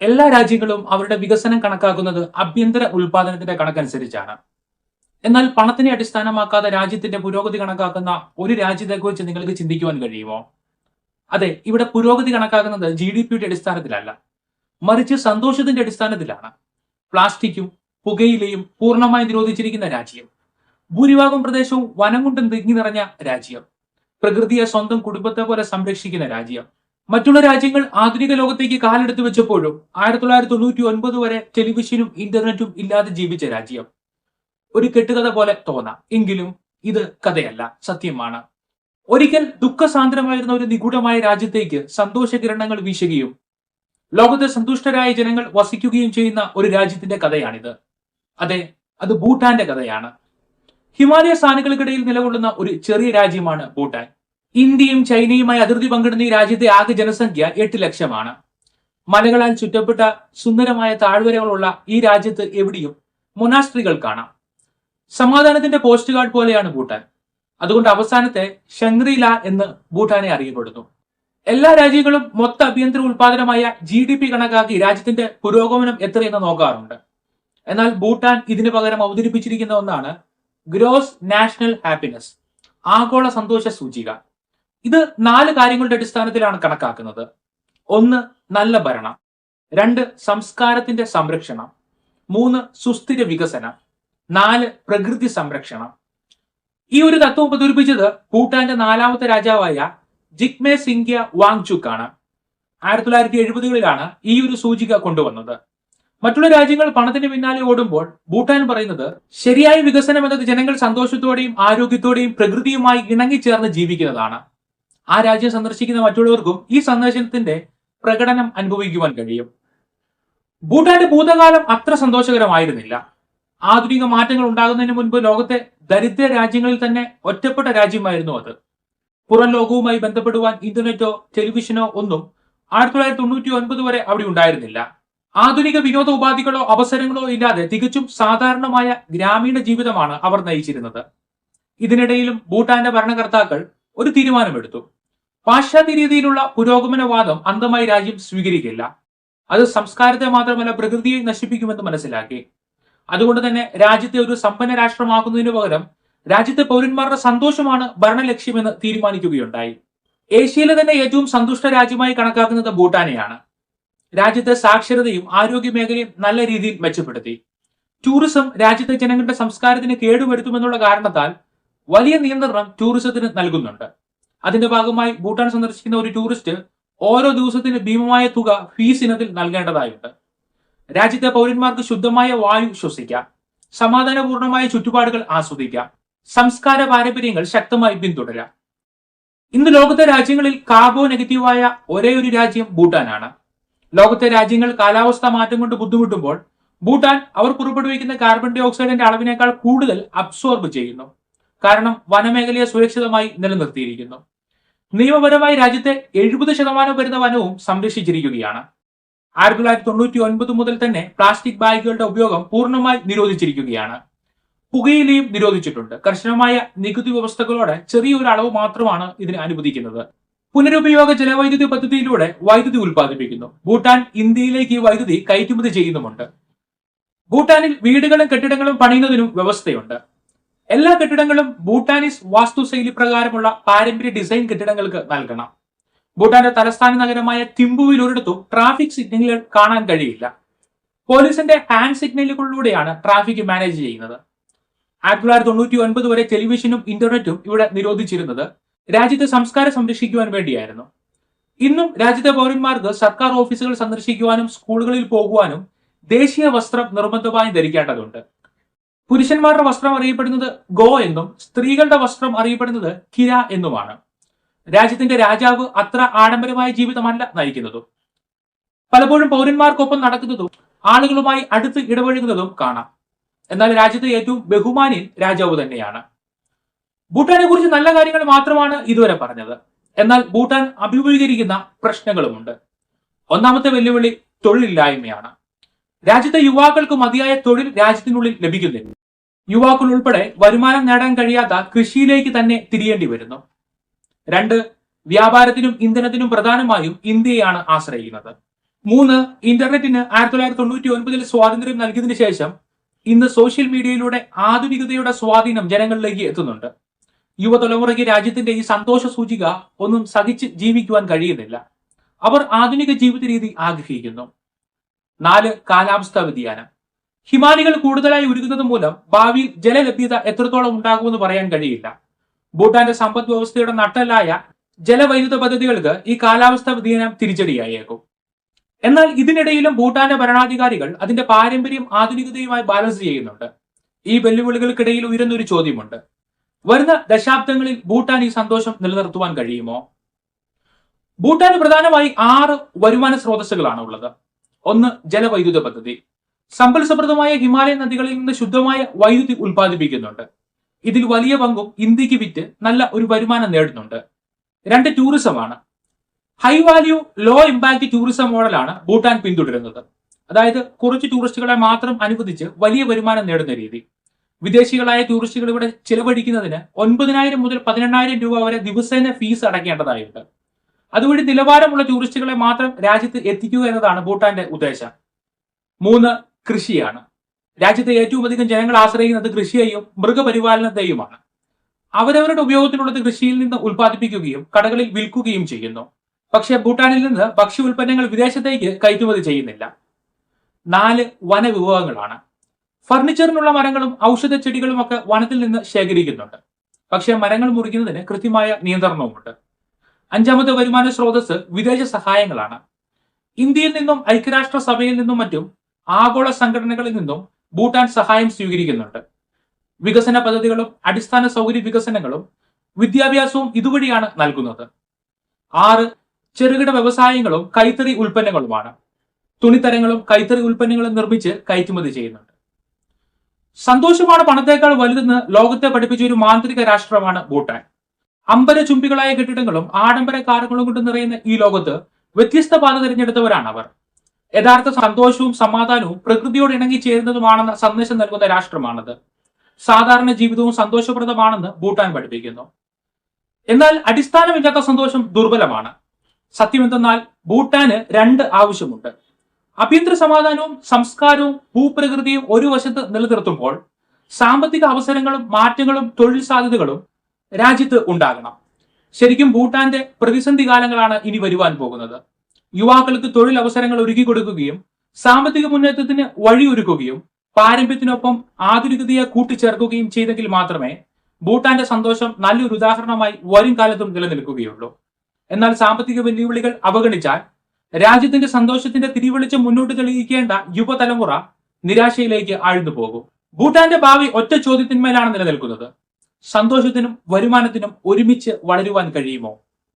എല്ലാ രാജ്യങ്ങളും അവരുടെ വികസനം കണക്കാക്കുന്നത് ആഭ്യന്തര ഉൽപാദനത്തിന്റെ കണക്കനുസരിച്ചാണ്. എന്നാൽ പണത്തിനെ അടിസ്ഥാനമാക്കാതെ രാജ്യത്തിന്റെ പുരോഗതി കണക്കാക്കുന്ന ഒരു രാജ്യത്തെക്കുറിച്ച് നിങ്ങൾക്ക് ചിന്തിക്കുവാൻ കഴിയുമോ? അതെ ഇവിടെ പുരോഗതി കണക്കാക്കുന്നത് ജി ഡി പിയുടെ അടിസ്ഥാനത്തിലല്ല. മറിച്ച് സന്തോഷത്തിന്റെ അടിസ്ഥാനത്തിലാണ്. പ്ലാസ്റ്റിക്കും പുകയിലയും പൂർണമായി നിരോധിച്ചിരിക്കുന്ന രാജ്യം. ഭൂരിഭാഗം പ്രദേശവും വനം കൊണ്ട് തിങ്ങി നിറഞ്ഞ രാജ്യം. പ്രകൃതിയെ സ്വന്തം കുടുംബത്തെ പോലെ സംരക്ഷിക്കുന്ന രാജ്യം. മറ്റുള്ള രാജ്യങ്ങൾ ആധുനിക ലോകത്തേക്ക് കാലെടുത്തു വെച്ചപ്പോഴും ആയിരത്തി തൊള്ളായിരത്തി തൊണ്ണൂറ്റി ഒൻപത് വരെ ടെലിവിഷനും ഇന്റർനെറ്റും ഇല്ലാതെ ജീവിച്ച രാജ്യം. ഒരു കെട്ടുകഥ പോലെ തോന്നാം. എങ്കിലും ഇത് കഥയല്ല സത്യമാണ്. ഒരിക്കൽ ദുഃഖസാന്ദ്രമായിരുന്ന ഒരു നിഗൂഢമായ രാജ്യത്തേക്ക് സന്തോഷകിരണങ്ങൾ വീശുകയും ലോകത്തെ സന്തുഷ്ടരായ ജനങ്ങൾ വസിക്കുകയും ചെയ്യുന്ന ഒരു രാജ്യത്തിന്റെ കഥയാണിത്. അതെ അത് ഭൂട്ടാന്റെ കഥയാണ്. ഹിമാലയ സാനുകൾക്കിടയിൽ നിലകൊള്ളുന്ന ഒരു ചെറിയ രാജ്യമാണ് ഭൂട്ടാൻ. ഇന്ത്യയും ചൈനയുമായി അതിർത്തി പങ്കിടുന്ന ഈ രാജ്യത്തെ ആകെ ജനസംഖ്യ എട്ട് ലക്ഷമാണ്. മലകളാൽ ചുറ്റപ്പെട്ട സുന്ദരമായ താഴ്വരകളുള്ള ഈ രാജ്യത്ത് എവിടെയും മൊനാസ്ട്രികൾ കാണാം. സമാധാനത്തിന്റെ പോസ്റ്റ് കാർഡ് പോലെയാണ് ഭൂട്ടാൻ. അതുകൊണ്ട് അവസാനത്തെ ഷങ്ക്രില എന്ന് ഭൂട്ടാനെ അറിയപ്പെടുന്നു. എല്ലാ രാജ്യങ്ങളും മൊത്ത ആഭ്യന്തര ഉൽപാദനമായ ജി ഡി പി കണക്കാക്കി രാജ്യത്തിന്റെ പുരോഗമനം എത്രയെന്ന് നോക്കാറുണ്ട്. എന്നാൽ ഭൂട്ടാൻ ഇതിനു പകരം അവതരിപ്പിച്ചിരിക്കുന്ന ഒന്നാണ് ഗ്രോസ് നാഷണൽ ഹാപ്പിനെസ് ആഗോള സന്തോഷ സൂചിക. ഇത് നാല് കാര്യങ്ങളുടെ അടിസ്ഥാനത്തിലാണ് കണക്കാക്കുന്നത്. ഒന്ന് നല്ല ഭരണം. രണ്ട് സംസ്കാരത്തിന്റെ സംരക്ഷണം. മൂന്ന് സുസ്ഥിര വികസനം. നാല് പ്രകൃതി സംരക്ഷണം. ഈ ഒരു തത്വം അവതരിപ്പിച്ചത് ഭൂട്ടാന്റെ നാലാമത്തെ രാജാവായ ജിഗ്മേ സിംഗ്യ വാങ്ചുക്ക് ആണ് ആയിരത്തി തൊള്ളായിരത്തി എഴുപതുകളിലാണ് ഈ ഒരു സൂചിക കൊണ്ടുവന്നത്. മറ്റുള്ള രാജ്യങ്ങൾ പണത്തിന് പിന്നാലെ ഓടുമ്പോൾ ഭൂട്ടാൻ പറയുന്നത് ശരിയായ വികസനം എന്നത് ജനങ്ങൾ സന്തോഷത്തോടെയും ആരോഗ്യത്തോടെയും പ്രകൃതിയുമായി ഇണങ്ങിച്ചേർന്ന് ജീവിക്കുന്നതാണ്. ആ രാജ്യം സന്ദർശിക്കുന്ന മറ്റുള്ളവർക്കും ഈ സന്ദർശനത്തിന്റെ പ്രകടനം അനുഭവിക്കുവാൻ കഴിയും. ഭൂട്ടാന്റെ ഭൂതകാലം അത്ര സന്തോഷകരമായിരുന്നില്ല. ആധുനിക മാറ്റങ്ങൾ ഉണ്ടാകുന്നതിന് മുൻപ് ലോകത്തെ ദരിദ്ര രാജ്യങ്ങളിൽ തന്നെ ഒറ്റപ്പെട്ട രാജ്യമായിരുന്നു അത്. പുറം ലോകവുമായി ബന്ധപ്പെടുവാൻ ഇന്റർനെറ്റോ ടെലിവിഷനോ ഒന്നും ആയിരത്തി തൊള്ളായിരത്തി തൊണ്ണൂറ്റി ഒൻപത് വരെ അവിടെ ഉണ്ടായിരുന്നില്ല. ആധുനിക വിനോദ ഉപാധികളോ അവസരങ്ങളോ ഇല്ലാതെ തികച്ചും സാധാരണമായ ഗ്രാമീണ ജീവിതമാണ് അവർ നയിച്ചിരുന്നത്. ഇതിനിടയിലും ഭൂട്ടാന്റെ ഭരണകർത്താക്കൾ ഒരു തീരുമാനമെടുത്തു. പാശ്ചാത്യ രീതിയിലുള്ള പുരോഗമനവാദം അന്തമായി രാജ്യം സ്വീകരിക്കില്ല. അത് സംസ്കാരത്തെ മാത്രമല്ല പ്രകൃതിയെ നശിപ്പിക്കുമെന്ന് മനസ്സിലാക്കി. അതുകൊണ്ട് തന്നെ രാജ്യത്തെ ഒരു സമ്പന്ന രാഷ്ട്രമാക്കുന്നതിനു പകരം രാജ്യത്തെ പൗരന്മാരുടെ സന്തോഷമാണ് ഭരണലക്ഷ്യമെന്ന് തീരുമാനിക്കുകയുണ്ടായി. ഏഷ്യയിലെ തന്നെ ഏറ്റവും സന്തുഷ്ട രാജ്യമായി കണക്കാക്കുന്നത് ഭൂട്ടാനെയാണ്. രാജ്യത്തെ സാക്ഷരതയും ആരോഗ്യ മേഖലയും നല്ല രീതിയിൽ മെച്ചപ്പെടുത്തി. ടൂറിസം രാജ്യത്തെ ജനങ്ങളുടെ സംസ്കാരത്തിന് കേടുവരുത്തുമെന്നുള്ള കാരണത്താൽ വലിയ നിയന്ത്രണം ടൂറിസത്തിന് നൽകുന്നുണ്ട്. അതിന്റെ ഭാഗമായി ഭൂട്ടാൻ സന്ദർശിക്കുന്ന ഒരു ടൂറിസ്റ്റ് ഓരോ ദിവസത്തിന് ഭീമമായ തുക ഫീസ് ഇനത്തിൽ നൽകേണ്ടതായുണ്ട്. രാജ്യത്തെ പൗരന്മാർക്ക് ശുദ്ധമായ വായു ശ്വസിക്കാം. സമാധാനപൂർണമായ ചുറ്റുപാടുകൾ ആസ്വദിക്കാം. സംസ്കാര പാരമ്പര്യങ്ങൾ ശക്തമായി പിന്തുടരാം. ഇന്ന് ലോകത്തെ രാജ്യങ്ങളിൽ കാർബോ നെഗറ്റീവായ ഒരേ ഒരു രാജ്യം ഭൂട്ടാനാണ്. ലോകത്തെ രാജ്യങ്ങൾ കാലാവസ്ഥ മാറ്റം കൊണ്ട് ബുദ്ധിമുട്ടുമ്പോൾ ഭൂട്ടാൻ അവർ പുറപ്പെടുവിക്കുന്ന കാർബൺ ഡൈ ഓക്സൈഡിന്റെ അളവിനേക്കാൾ കൂടുതൽ അബ്സോർബ് ചെയ്യുന്നു. കാരണം വനമേഖലയെ സുരക്ഷിതമായി നിലനിർത്തിയിരിക്കുന്നു. നിയമപരമായി രാജ്യത്തെ എഴുപത് ശതമാനം വരുന്ന വനവും സംരക്ഷിച്ചിരിക്കുകയാണ്. ആയിരത്തി തൊള്ളായിരത്തി തൊണ്ണൂറ്റി ഒൻപത് മുതൽ തന്നെ പ്ലാസ്റ്റിക് ബാഗുകളുടെ ഉപയോഗം പൂർണമായി നിരോധിച്ചിരിക്കുകയാണ്. പുകയിലയും നിരോധിച്ചിട്ടുണ്ട്. കർശനമായ നികുതി വ്യവസ്ഥകളോടെ ചെറിയൊരു അളവ് മാത്രമാണ് ഇതിന് അനുവദിക്കുന്നത്. പുനരുപയോഗ ജലവൈദ്യുതി പദ്ധതിയിലൂടെ വൈദ്യുതി ഉൽപ്പാദിപ്പിക്കുന്നു. ഭൂട്ടാൻ ഇന്ത്യയിലേക്ക് ഈ വൈദ്യുതി കയറ്റുമതി ചെയ്യുന്നുമുണ്ട്. ഭൂട്ടാനിൽ വീടുകളും കെട്ടിടങ്ങളും പണിയുന്നതിനും വ്യവസ്ഥയുണ്ട്. എല്ലാ കെട്ടിടങ്ങളും ഭൂട്ടാനീസ് വാസ്തുശൈലി പ്രകാരമുള്ള പാരമ്പര്യ ഡിസൈൻ കെട്ടിടങ്ങൾക്ക് നൽകണം. ഭൂട്ടാന്റെ തലസ്ഥാന നഗരമായ തിമ്പുവിൽ ഒരിടത്തും ട്രാഫിക് സിഗ്നലുകൾ കാണാൻ കഴിയില്ല. പോലീസിന്റെ ഹാൻഡ് സിഗ്നലുകളിലൂടെയാണ് ട്രാഫിക് മാനേജ് ചെയ്യുന്നത്. ആയിരത്തി തൊള്ളായിരത്തി തൊണ്ണൂറ്റി ഒൻപത് വരെ ടെലിവിഷനും ഇന്റർനെറ്റും ഇവിടെ നിരോധിച്ചിരുന്നത് രാജ്യത്തെ സംസ്കാരം സംരക്ഷിക്കുവാൻ വേണ്ടിയായിരുന്നു. ഇന്നും രാജ്യത്തെ പൗരന്മാർക്ക് സർക്കാർ ഓഫീസുകൾ സന്ദർശിക്കുവാനും സ്കൂളുകളിൽ പോകുവാനും ദേശീയ വസ്ത്രം നിർബന്ധമായും ധരിക്കേണ്ടതുണ്ട്. പുരുഷന്മാരുടെ വസ്ത്രം അറിയപ്പെടുന്നത് ഗോ എന്നും സ്ത്രീകളുടെ വസ്ത്രം അറിയപ്പെടുന്നത് കിര എന്നുമാണ്. രാജ്യത്തിന്റെ രാജാവ് അത്ര ആഡംബരമായ ജീവിതമല്ല നയിക്കുന്നതും. പലപ്പോഴും പൗരന്മാർക്കൊപ്പം നടക്കുന്നതും ആളുകളുമായി അടുത്ത് ഇടപഴകുന്നതും കാണാം. എന്നാൽ രാജ്യത്തെ ഏറ്റവും ബഹുമാനിൻ രാജാവ് തന്നെയാണ്. ഭൂട്ടാനെ കുറിച്ച് നല്ല കാര്യങ്ങൾ മാത്രമാണ് ഇതുവരെ പറഞ്ഞത്. എന്നാൽ ഭൂട്ടാൻ അഭിമുഖീകരിക്കുന്ന പ്രശ്നങ്ങളുമുണ്ട്. ഒന്നാമത്തെ വെല്ലുവിളി തൊഴിലില്ലായ്മയാണ്. രാജ്യത്തെ യുവാക്കൾക്ക് മതിയായ തൊഴിൽ രാജ്യത്തിനുള്ളിൽ ലഭിക്കുന്നില്ല. യുവാക്കൾ ഉൾപ്പെടെ വരുമാനം നേടാൻ കഴിയാത്ത കൃഷിയിലേക്ക് തന്നെ തിരിയേണ്ടി വരുന്നു. രണ്ട് വ്യാപാരത്തിനും ഇന്ധനത്തിനും പ്രധാനമായും ഇന്ത്യയാണ് ആശ്രയിക്കുന്നത്. മൂന്ന് ഇന്റർനെറ്റിന് ആയിരത്തി തൊള്ളായിരത്തി തൊണ്ണൂറ്റി ഒൻപതിൽ സ്വാതന്ത്ര്യം നൽകിയതിനു ശേഷം ഇന്ന് സോഷ്യൽ മീഡിയയിലൂടെ ആധുനികതയുടെ സ്വാധീനം ജനങ്ങളിലേക്ക് എത്തുന്നുണ്ട്. യുവതലമുറയ്ക്ക് രാജ്യത്തിന്റെ ഈ സന്തോഷ സൂചിക ഒന്നും സഹിച്ച് ജീവിക്കുവാൻ കഴിയുന്നില്ല. അവർ ആധുനിക ജീവിത രീതി ആഗ്രഹിക്കുന്നു. നാല് കാലാവസ്ഥാ വ്യതിയാനം. ഹിമാനികൾ കൂടുതലായി ഉരുകുന്നത് മൂലം ഭാവിയിൽ ജലലഭ്യത എത്രത്തോളം ഉണ്ടാകുമെന്ന് പറയാൻ കഴിയില്ല. ഭൂട്ടാന്റെ സമ്പദ് വ്യവസ്ഥയുടെ നട്ടലായ ജലവൈദ്യുത പദ്ധതികൾക്ക് ഈ കാലാവസ്ഥാ വ്യതിയാനം തിരിച്ചടിയായേക്കും. എന്നാൽ ഇതിനിടയിലും ഭൂട്ടാന്റെ ഭരണാധികാരികൾ അതിന്റെ പാരമ്പര്യം ആധുനികതയുമായി ബാലൻസ് ചെയ്യുന്നുണ്ട്. ഈ വെല്ലുവിളികൾക്കിടയിൽ ഉയരുന്ന ഒരു ചോദ്യമുണ്ട്. വരുന്ന ദശാബ്ദങ്ങളിൽ ഭൂട്ടാൻ ഈ സന്തോഷം നിലനിർത്തുവാൻ കഴിയുമോ? ഭൂട്ടാന് പ്രധാനമായി ആറ് വരുമാന സ്രോതസ്സുകളാണ് ഉള്ളത് ഒന്ന് ജലവൈദ്യുത പദ്ധതി. സമ്പൽ സമൃദ്ധമായ ഹിമാലയൻ നദികളിൽ നിന്ന് ശുദ്ധമായ വൈദ്യുതി ഉൽപ്പാദിപ്പിക്കുന്നുണ്ട്. ഇതിൽ വലിയ പങ്കും ഇന്ത്യയ്ക്ക് വിറ്റ് നല്ല ഒരു വരുമാനം നേടുന്നുണ്ട്. രണ്ട് ടൂറിസമാണ്. High value low impact tourism മോഡലാണ് ഭൂട്ടാൻ പിന്തുടരുന്നത്. അതായത് കുറച്ച് ടൂറിസ്റ്റുകളെ മാത്രം അനുവദിച്ച് വലിയ വരുമാനം നേടുന്ന രീതി. വിദേശികളായ ടൂറിസ്റ്റുകൾ ഇവിടെ ചിലവഴിക്കുന്നതിന് ഒൻപതിനായിരം മുതൽ പതിനെണ്ണായിരം രൂപ വരെ ദിവസേന ഫീസ് അടയ്ക്കേണ്ടതായുണ്ട്. അതുവഴി നിലവാരമുള്ള ടൂറിസ്റ്റുകളെ മാത്രം രാജ്യത്ത് എത്തിക്കുക എന്നതാണ് ഭൂട്ടാന്റെ ഉദ്ദേശം. മൂന്ന് കൃഷിയാണ്. രാജ്യത്തെ ഏറ്റവും അധികം ജനങ്ങൾ ആശ്രയിക്കുന്നത് കൃഷിയെയും മൃഗപരിപാലനത്തെയുമാണ്. അവരവരുടെ ഉപയോഗത്തിനുള്ളത് കൃഷിയിൽ നിന്ന് ഉൽപ്പാദിപ്പിക്കുകയും കടകളിൽ വിൽക്കുകയും ചെയ്യുന്നു. പക്ഷേ ഭൂട്ടാനിൽ നിന്ന് ഭക്ഷ്യ ഉൽപ്പന്നങ്ങൾ വിദേശത്തേക്ക് കയറ്റുമതി ചെയ്യുന്നില്ല. നാല് വനവിഭവങ്ങളാണ് ഫർണിച്ചറിനുള്ള മരങ്ങളും ഔഷധ ചെടികളും ഒക്കെ വനത്തിൽ നിന്ന് ശേഖരിക്കുന്നുണ്ട്. പക്ഷേ മരങ്ങൾ മുറിക്കുന്നതിന് കൃത്യമായ നിയന്ത്രണവുമുണ്ട്. അഞ്ചാമത്തെ വരുമാന സ്രോതസ് വിദേശ സഹായങ്ങളാണ്. ഇന്ത്യയിൽ നിന്നും ഐക്യരാഷ്ട്ര സഭയിൽ നിന്നും മറ്റും ആഗോള സംഘടനകളിൽ നിന്നും ഭൂട്ടാൻ സഹായം സ്വീകരിക്കുന്നുണ്ട്. വികസന പദ്ധതികളും അടിസ്ഥാന സൗകര്യ വികസനങ്ങളും വിദ്യാഭ്യാസവും ഇതുവഴിയാണ് നൽകുന്നത്. ആറ് ചെറുകിട വ്യവസായങ്ങളും കൈത്തറി ഉൽപ്പന്നങ്ങളുമാണ്. തുണിത്തരങ്ങളും കൈത്തറി ഉൽപ്പന്നങ്ങളും നിർമ്മിച്ച് കയറ്റുമതി ചെയ്യുന്നുണ്ട്. സന്തോഷമാണ് പണത്തേക്കാൾ വലുതെന്ന് ലോകത്തെ പഠിപ്പിച്ച ഒരു മാന്ത്രിക രാഷ്ട്രമാണ് ഭൂട്ടാൻ. അമ്പര ചുംബികളായ കെട്ടിടങ്ങളും ആഡംബര കാറുകളും കൊണ്ട് നിറയുന്ന ഈ ലോകത്ത് വ്യത്യസ്ത പാത തിരഞ്ഞെടുത്തവരാണ് അവർ. യഥാർത്ഥ സന്തോഷവും സമാധാനവും പ്രകൃതിയോട് ഇണങ്ങി ചേരുന്നതുമാണെന്ന സന്ദേശം നൽകുന്ന രാഷ്ട്രമാണത്. സാധാരണ ജീവിതവും സന്തോഷപ്രദമാണെന്ന് ഭൂട്ടാൻ പഠിപ്പിക്കുന്നു. എന്നാൽ അടിസ്ഥാനമില്ലാത്ത സന്തോഷം ദുർബലമാണ്. സത്യമെന്തെന്നാൽ ഭൂട്ടാന് രണ്ട് ആവശ്യമുണ്ട്. ആഭ്യന്തര സമാധാനവും സംസ്കാരവും ഭൂപ്രകൃതിയും ഒരു വശത്ത് നിലനിർത്തുമ്പോൾ സാമ്പത്തിക അവസരങ്ങളും മാറ്റങ്ങളും തൊഴിൽ സാധ്യതകളും രാജ്യത്ത് ഉണ്ടാകണം. ശരിക്കും ഭൂട്ടാന്റെ പ്രതിസന്ധി കാലങ്ങളാണ് ഇനി വരുവാൻ പോകുന്നത്. യുവാക്കൾക്ക് തൊഴിൽ അവസരങ്ങൾ ഒരുക്കി കൊടുക്കുകയും സാമ്പത്തിക മുന്നേറ്റത്തിന് വഴിയൊരുക്കുകയും പാരമ്പര്യത്തിനൊപ്പം ആധുനികതയെ കൂട്ടിച്ചേർക്കുകയും ചെയ്തെങ്കിൽ മാത്രമേ ഭൂട്ടാന്റെ സന്തോഷം നല്ലൊരു ഉദാഹരണമായി വരും കാലത്തും നിലനിൽക്കുകയുള്ളൂ. എന്നാൽ സാമ്പത്തിക വെല്ലുവിളികൾ അവഗണിച്ചാൽ രാജ്യത്തിന്റെ സന്തോഷത്തിന്റെ തിരിവെളിച്ചം മുന്നോട്ട് തെളിയിക്കേണ്ട യുവതലമുറ നിരാശയിലേക്ക് ആഴ്ന്നു പോകും. ഭൂട്ടാന്റെ ഭാവി ഒറ്റ ചോദ്യത്തിന്മേലാണ് നിലനിൽക്കുന്നത്. സന്തോഷത്തിനും വരുമാനത്തിനും ഒരുമിച്ച് വളരുവാൻ കഴിയുമോ?